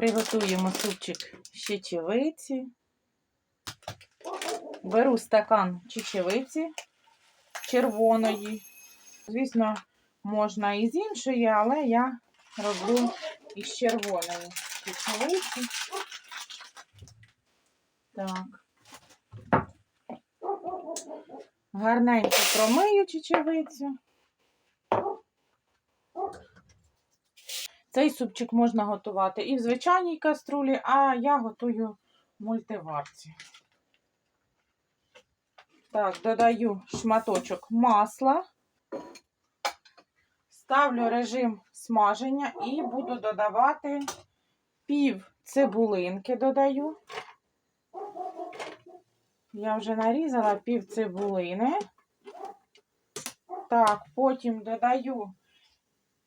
Приготуємо супчик чечевиці. Беру стакан чечевиці червоної. Звісно, можна і з іншої, але я роблю із червоної чечевиці. Так. Гарненько промию чечевицю. Цей супчик можна готувати і в звичайній каструлі, а я готую в мультиварці. Так, додаю шматочок масла, ставлю режим смаження і буду додавати пів цибулинки додаю. Я вже нарізала пів цибулини. Так, потім додаю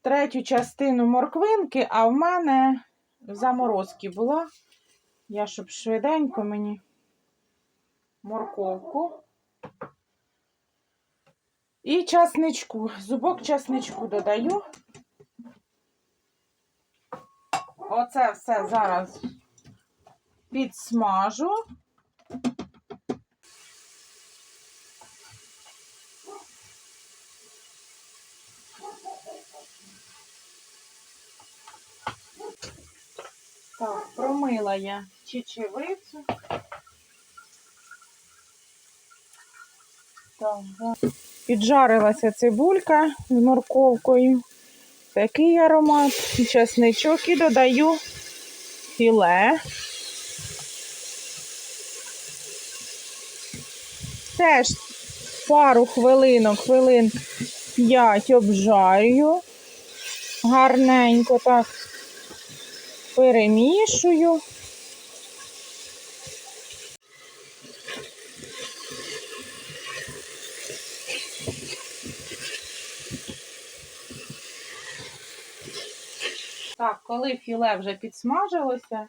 третю частину морквинки, а в мене в заморозці була. Я щоб швиденько мені морковку. І часничку, зубок часничку додаю. Оце все зараз підсмажу. Так, промила я чечевицю. Так. Піджарилася цибулька з морковкою. Такий аромат, і чесничок і додаю філе. Теж пару хвилинок, хвилин 5 обжарюю. Гарненько так перемішую. Так, коли філе вже підсмажилося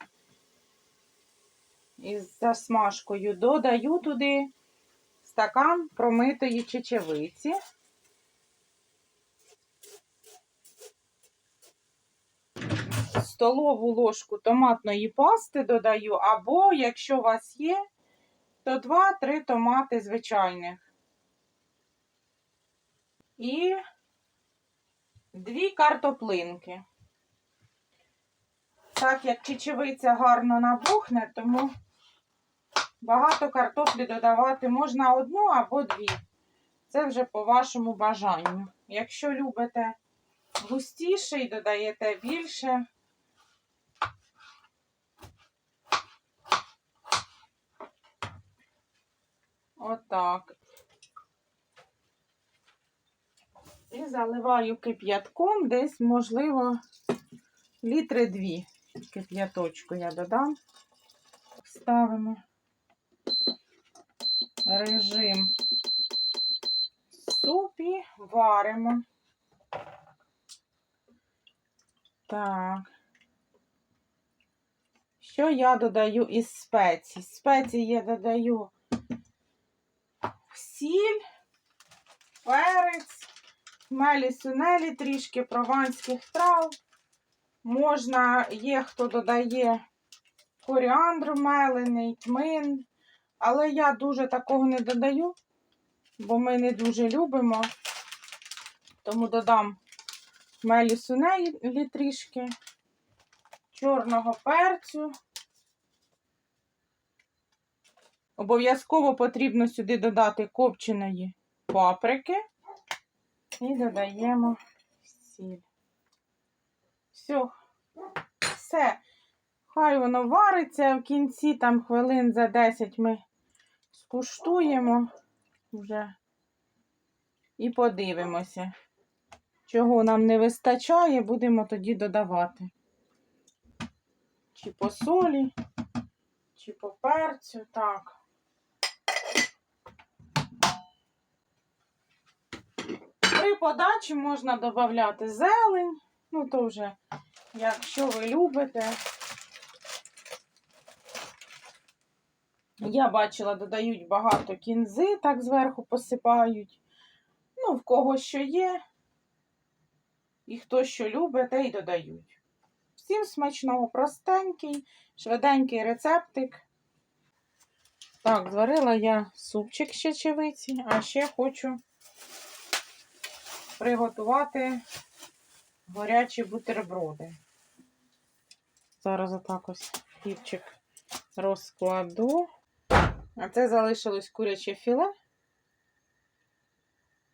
із засмажкою, додаю туди стакан промитої чечевиці. Столову ложку томатної пасти додаю, або, якщо у вас є, то 2-3 томати звичайних. І дві картоплинки. Так як чечевиця гарно набухне, тому багато картоплі додавати можна одну або дві. Це вже по вашому бажанню. Якщо любите густіший, додаєте більше. Отак. І заливаю кип'ятком, десь, можливо, літри дві кип'яточку я додам. Ставимо режим супі, варимо. Так. Що я додаю із спецій? Спеції я додаю сіль, перець, хмелі сунелі, трішки прованських трав. Можна, є хто додає коріандр мелений, тмин, але я дуже такого не додаю, бо ми не дуже любимо. Тому додам хмелі сунелі трішки, чорного перцю. Обов'язково потрібно сюди додати копченої паприки і додаємо сіль. Все, все. Хай воно вариться в кінці, там хвилин за 10 ми скуштуємо вже і подивимося. Чого нам не вистачає, будемо тоді додавати. Чи по солі, чи по перцю, так. При подачі можна додати зелень, ну то вже, якщо ви любите. Я бачила, додають багато кінзи, так зверху посипають. Ну, в кого що є, і хто що любить, те й додають. Всім смачного, простенький, швиденький рецептик. Так, зварила я супчик з чечевиці, а ще хочу приготувати горячі бутерброди. Зараз отак ось хлібчик розкладу. А це залишилось куряче філе.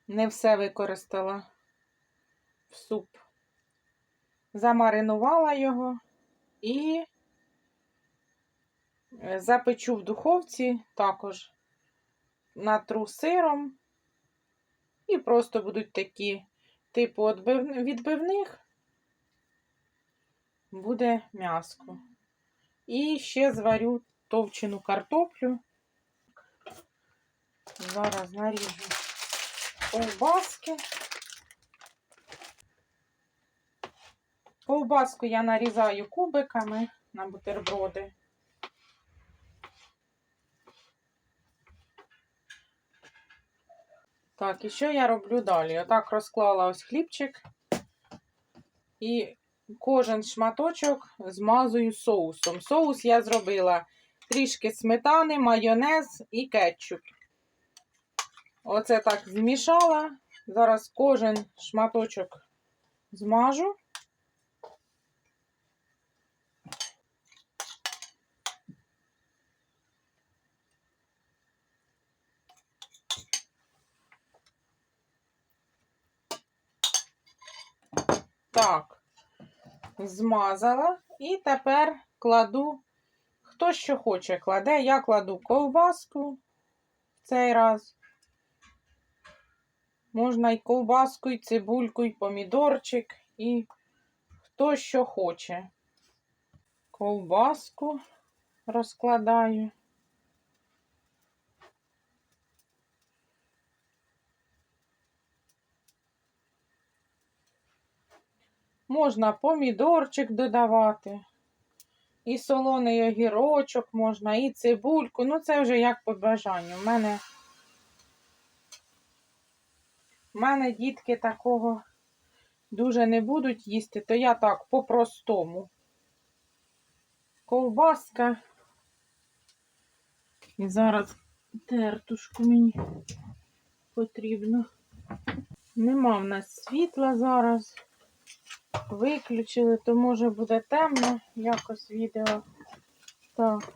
Не все використала в суп. Замаринувала його і е, запечу в духовці також натру сиром. І просто будуть такі типу відбивних. Буде м'яско. І ще зварю товчену картоплю. Зараз наріжу ковбаски. Ковбаску я нарізаю кубиками на бутерброди. Так, і що я роблю далі? Отак розклала ось хлібчик і кожен шматочок змазую соусом. Соус я зробила трішки сметани, майонез і кетчуп. Оце так змішала. Зараз кожен шматочок змажу. Так, змазала. І тепер кладу, хто що хоче, кладе. Я кладу ковбаску в цей раз. Можна і ковбаску, і цибульку, і помідорчик, і хто що хоче. Ковбаску розкладаю. Можна помідорчик додавати, і солоний огірочок можна, і цибульку. Ну, це вже як по бажанню. У мене, мене дітки такого дуже не будуть їсти, то я так по-простому. Ковбаска. І зараз тертушку мені потрібно. Нема в нас світла зараз. Виключили, то може буде темно якось відео. Так.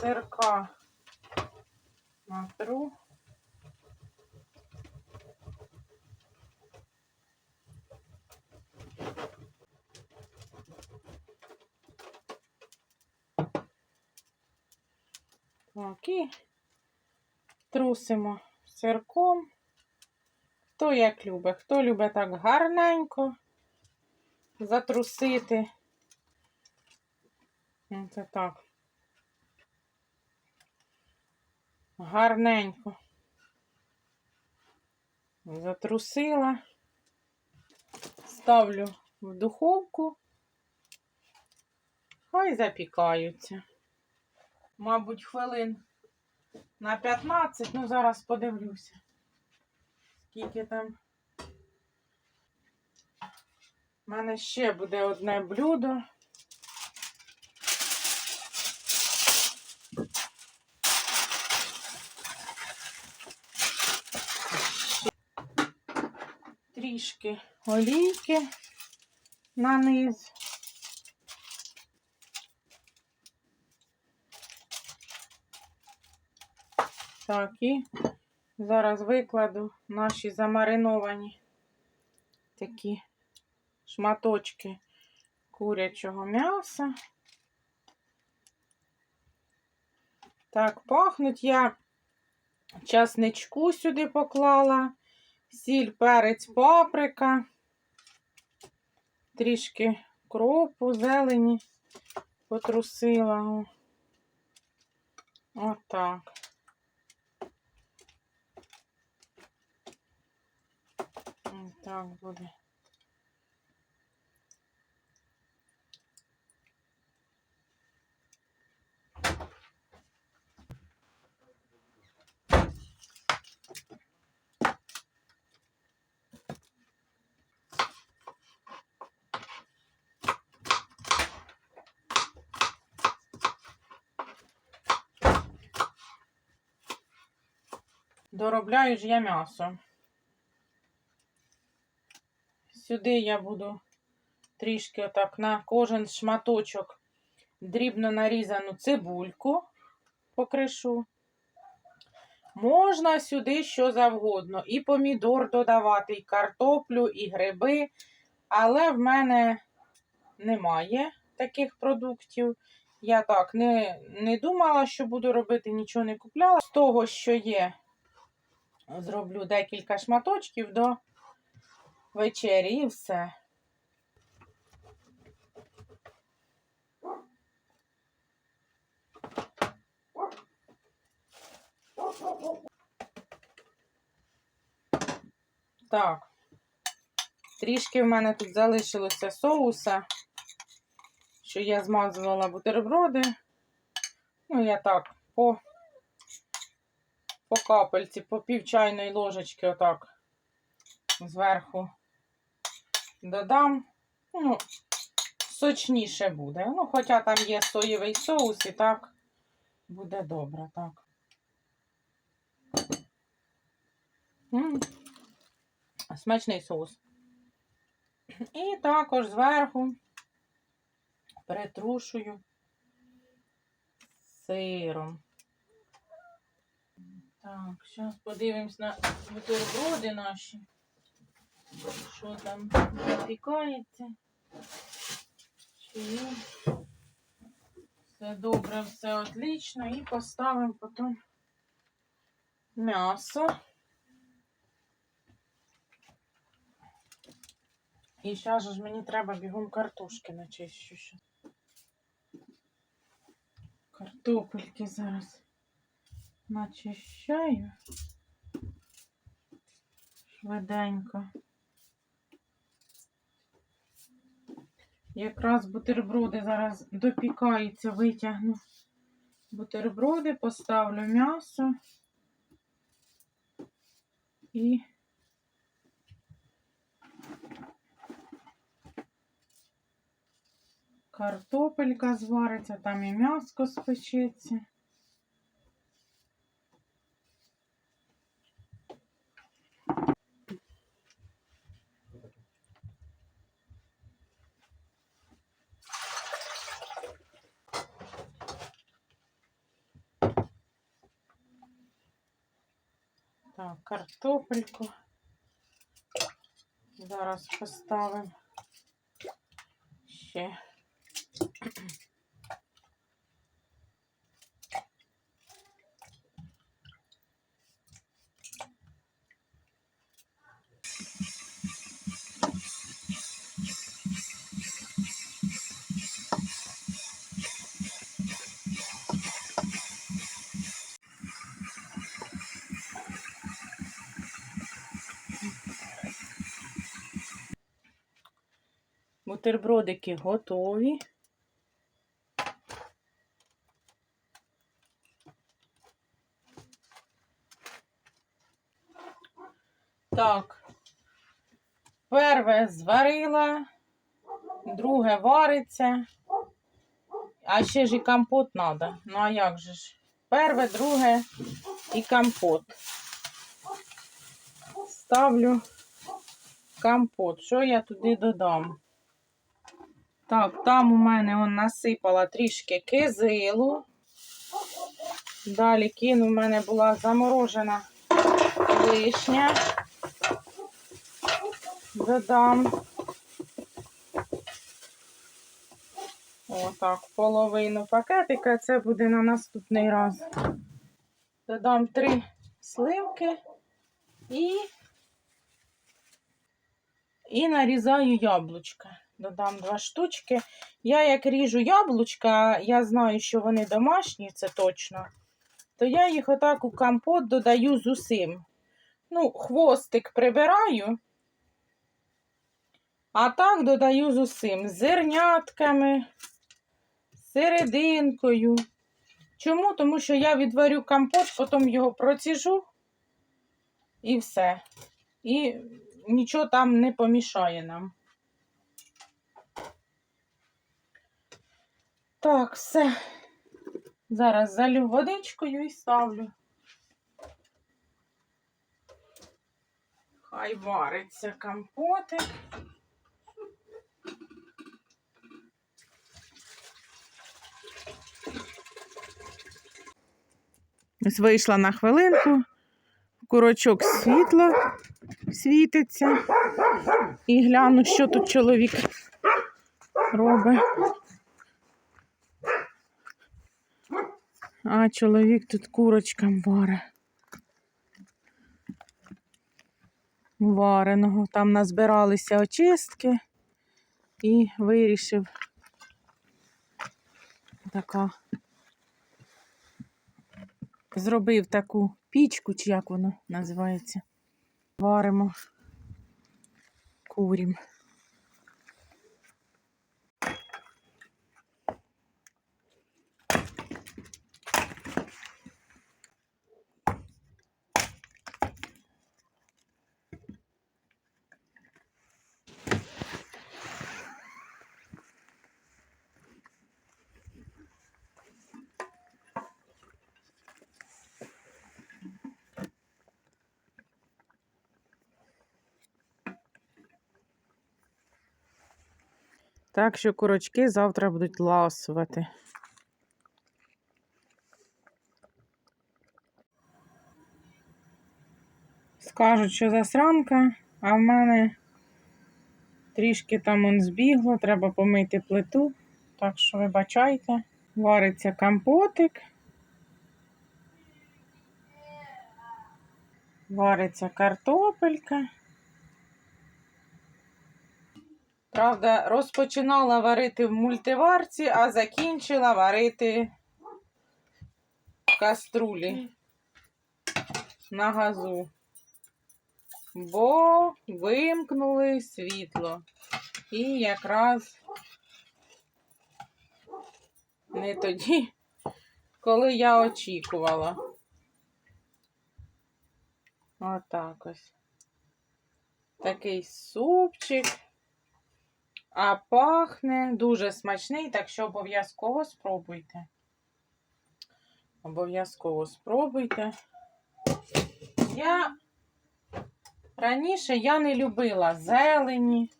Сирка натру. Так, і трусимо сирком. Хто як любить, хто любить так гарненько затрусити. Це так. Гарненько. Затрусила. Ставлю в духовку. Хай запікаються. Мабуть, хвилин на 15, ну зараз подивлюся скільки там. У мене ще буде одне блюдо. Трішки олійки на низ. Так, і Зараз викладу наші замариновані такі шматочки курячого м'яса. Так, пахнуть я часничку сюди поклала, сіль, перець, паприка, трішки кропу, зелені потрусила. Отак. так буде. Доробляю ж я м'ясо. Сюди я буду трішки отак на кожен шматочок дрібно нарізану цибульку покришу. Можна сюди що завгодно. І помідор додавати, і картоплю, і гриби. Але в мене немає таких продуктів. Я так не, не думала, що буду робити, нічого не купляла. З того, що є, зроблю декілька шматочків до вечері і все. Так. Трішки в мене тут залишилося соуса, що я змазувала бутерброди. Ну, я так по, по капельці, по пів чайної ложечки, отак зверху додам. Ну, сочніше буде. Ну, хоча там є соєвий соус, і так буде добре, так. Смачний соус. І також зверху притрушую сиром. Так, зараз подивимось на бутерброди наші. Що там запікається? Чи? Все добре, все отлично. І поставимо потім м'ясо. І зараз ж мені треба бігом картошки начищу. ще. Картопельки зараз начищаю. Швиденько. Якраз бутерброди зараз допікаються, витягну бутерброди, поставлю м'ясо і картопелька звариться, там і м'яско спечеться. Так, картопельку. Зараз поставимо ще. Бутербродики готові. Так, перше зварила, друге вариться, а ще ж і компот треба. Ну, а як же ж? Перше, друге і компот. Ставлю компот. Що я туди додам? Так, там у мене он насипала трішки кизилу. Далі кину, в мене була заморожена вишня. Додам. Отак, половину пакетика. Це буде на наступний раз. Додам три сливки і, і нарізаю яблучка. Додам два штучки. Я як ріжу яблучка, я знаю, що вони домашні, це точно. То я їх отак у компот додаю з усім. Ну, хвостик прибираю, а так додаю з усім. Зернятками, серединкою. Чому? Тому що я відварю компот, потім його проціжу і все. І нічого там не помішає нам. Так, все. Зараз залю водичкою і ставлю. Хай вариться компотик. Ось вийшла на хвилинку, курочок світло світиться. І гляну, що тут чоловік робить. А чоловік тут курочкам варе. Вареного. Там назбиралися очистки і вирішив така. Зробив таку пічку, чи як воно називається. Варимо курім. Так що курочки завтра будуть ласувати. Скажуть, що засранка, а в мене трішки там он збігло, треба помити плиту. Так що вибачайте. Вариться компотик. Вариться картопелька. Правда, розпочинала варити в мультиварці, а закінчила варити в каструлі на газу. Бо вимкнули світло. І якраз не тоді, коли я очікувала. Отак ось. Такий супчик. А пахне дуже смачний, так що обов'язково спробуйте. Обов'язково спробуйте. Я раніше я не любила зелені,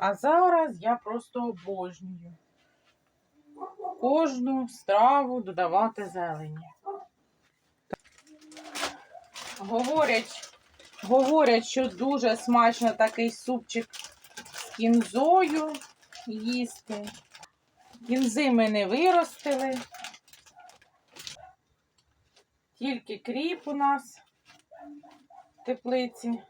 а зараз я просто обожнюю кожну страву додавати зелені. Говорять, говорять, що дуже смачно такий супчик кінзою їсти. Кінзи ми не виростили. Тільки кріп у нас в теплиці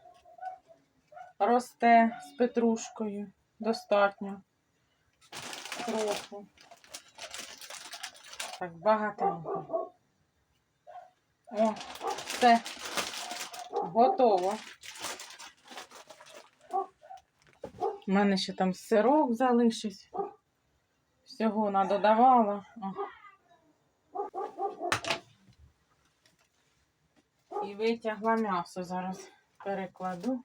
росте з петрушкою. Достатньо кропу. Так, багатенько. О, все. Готово. У мене ще там сирок залишився. Всього надодавала. І витягла м'ясо. Зараз перекладу.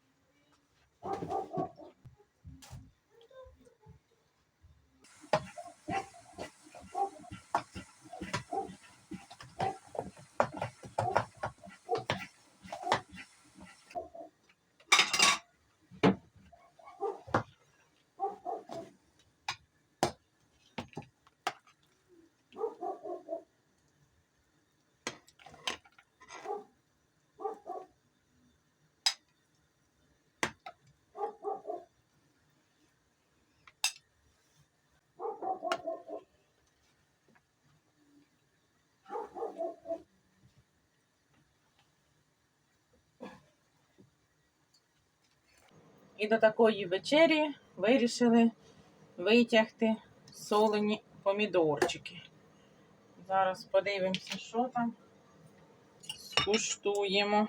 І до такої вечері вирішили витягти солені помідорчики. Зараз подивимося, що там. Скуштуємо.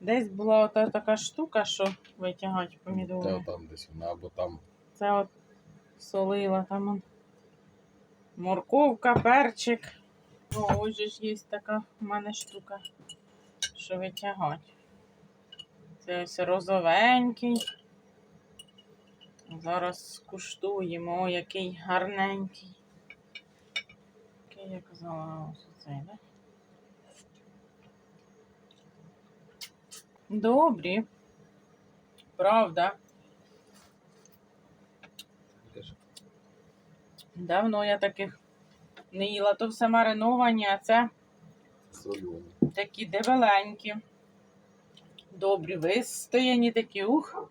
Десь була ота така штука, що витягати помідори. Та там десь вона або там. Це от солила там. он. Морковка, перчик. О, ось же ж є така в мене штука, що витягати. Це ось розовенький. Зараз скуштуємо, О, який гарненький. Який я казала, ось цей, да? Добрі. Правда. Давно я таких не їла. То все мариновані, а це Сольоні. такі дебеленькі. Добрі, вистояні такі, ух.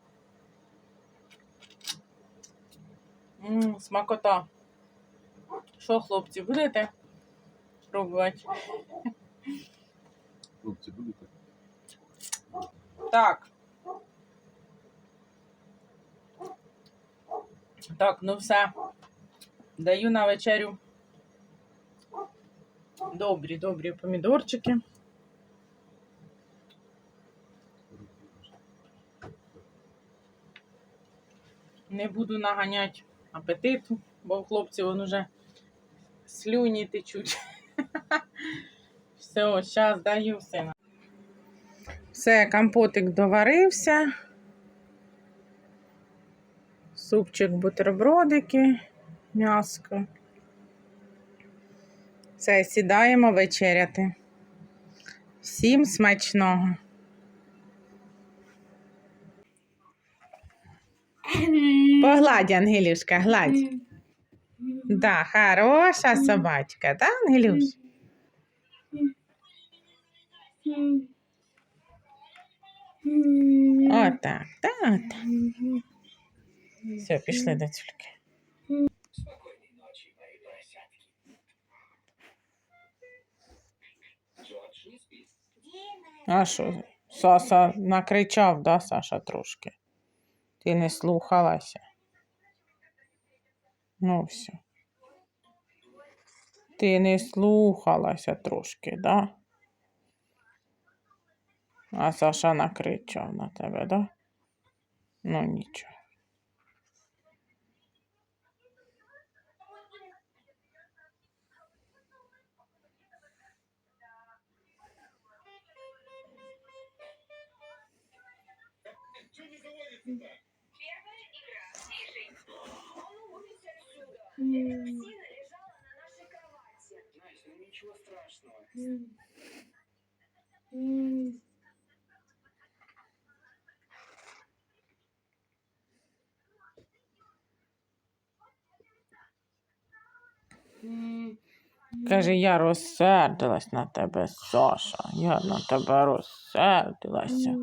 М, смакота. Що, хлопці, будете пробувати? Хлопці, будете? Так. Так, ну все. Даю на вечерю. Добрі, добрі помідорчики. Не буду наганяти апетиту, бо у хлопців он уже слюні течуть. Все, зараз даю сина. Все, компотик доварився. Супчик, бутербродики, м'яско. Все, сідаємо вечеряти. Всім смачного. Погладь, Ангелюшка, гладь. Да, хороша собачка, да, Ангелюш? Отак, так, отак. Все, пішли до тюльки. А що, Саса накричав, да, Саша, трошки? Ти не слухалася. Ну, все. Ти не слухалася трошки, да? А Саша накричав на тебе, да? Ну, нічого. Каже, я розсердилась на тебе, Саша. Я на тебе розсердилася.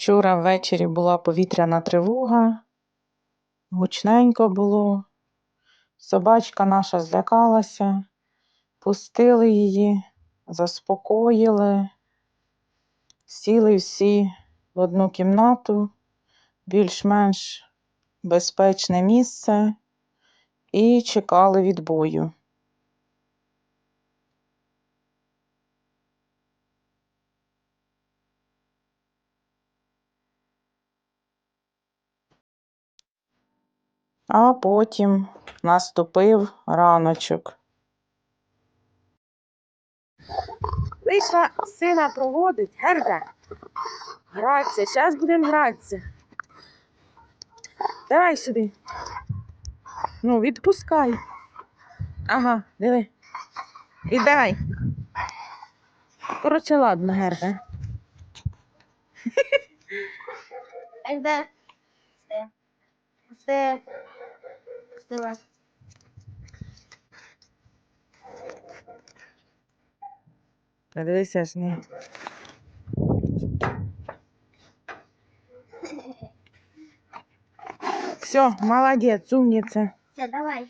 Вчора ввечері була повітряна тривога, гучненько було. Собачка наша злякалася, пустили її, заспокоїли, сіли всі в одну кімнату, більш-менш безпечне місце. І чекали відбою. А потім наступив раночок. Вийшла сина проводить, Герда. Гратися, зараз будемо гратися. Давай сюди. Ну, відпускай. Ага, диви. І давай. Коротше, ладно, Герда. Когда? Все. Все. Та Дивися ж не. Все, молодець, умниця. Все, давай.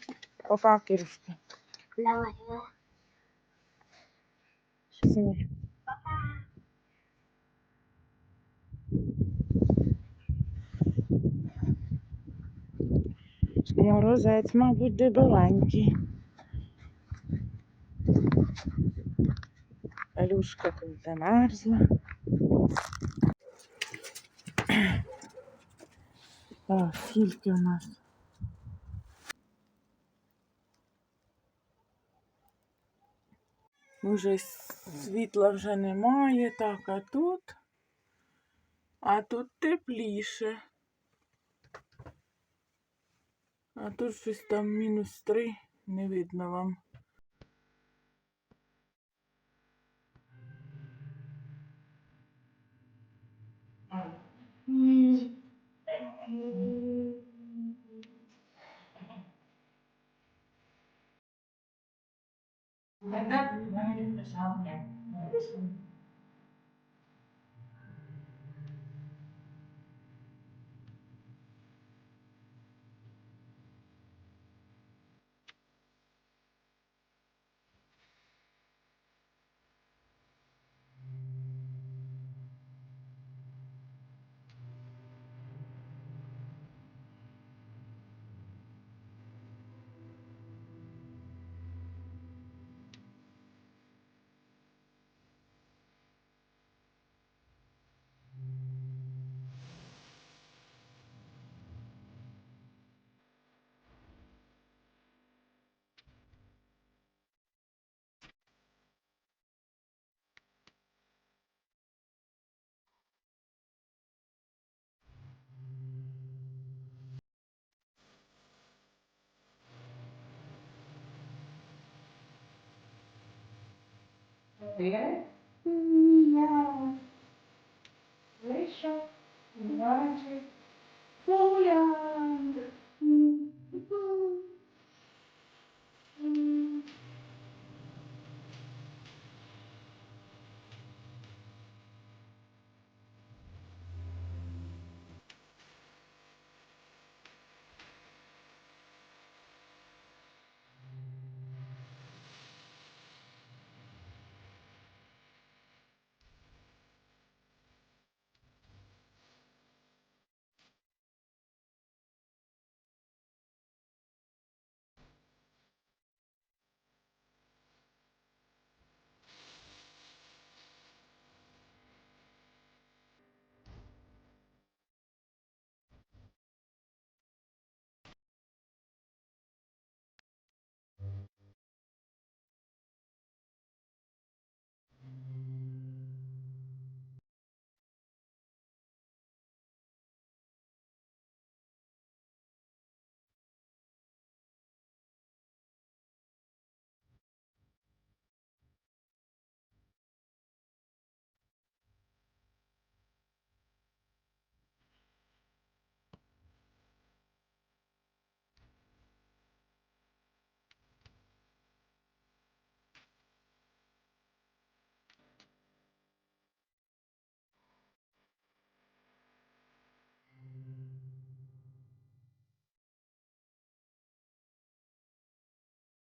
Папа, Кирюшка. Давай. Все. Морозець, мабуть, дебеленький. Алюшка тут замерзла. Так, скільки у нас? Уже світла вже немає, так, а тут, а тут тепліше. А тут щось там мінус три, не видно вам. Я вийшов, бачив, гуляв.